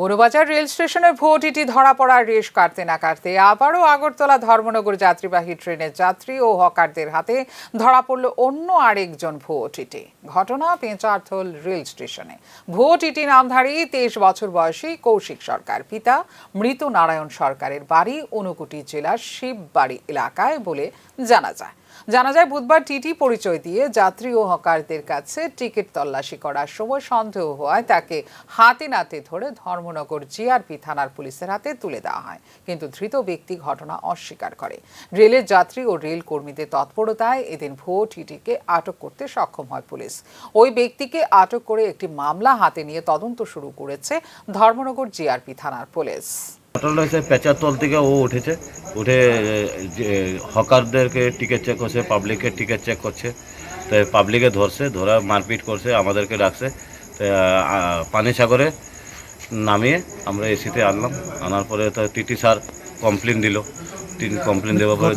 বনবাজার rail স্টেশনে vote ইটি ধরা পড়ার রেশ কাটতে না কাটতে আবারও আগরতলা ধর্মনগর যাত্রীবাহী ট্রেনের যাত্রী ও হকারদের হাতে ধরা পড়ল অন্য আরেকজন ভোট ইটি ঘটনা পেঁচারথল রেল স্টেশনে। ভোট ইটি নামধারী তেইশ বছর বয়সী কৌশিক সরকার। পিতা মৃত নারায়ণ সরকারের বাড়ি অনুকুটি জেলার শিববাড়ি এলাকায় বলে জানা যায়। জানা যায় বুধবার টিটি পরিচয় দিয়ে যাত্রী ও হকারদের কাছে টিকিট তল্লাশি করার সময় সন্দেহ হওয়ায় তাকে হাতে নাতে ধরে ধর্মনগর জিআরপি থানার পুলিশের হাতে তুলে দেওয়া হয়। কিন্তু ধৃত ব্যক্তি ঘটনা অস্বীকার করে। রেলের যাত্রী ও রেল কর্মীদের তৎপরতায় এদিন ভুয়ো টিটিকে আটক করতে সক্ষম হয় পুলিশ। ওই ব্যক্তিকে আটক করে একটি মামলা হাতে নিয়ে তদন্ত শুরু করেছে ধর্মনগর জিআরপি থানার পুলিশ। ঘটনা হয়েছে পেঁচাতল থেকে ও উঠেছে। উঠে হকারদেরকে টিকিট চেক করছে পাবলিকের টিকিট চেক করছে। তো পাবলিকে ধরছে, ধরা মারপিট করছে, আমাদেরকে ডাকছে। তো পানি সাগরে নামিয়ে আমরা এসিতে আনলাম। আনার পরে তো টিটি স্যার কমপ্লেন দিল। কমপ্লেন দেওয়ার পরে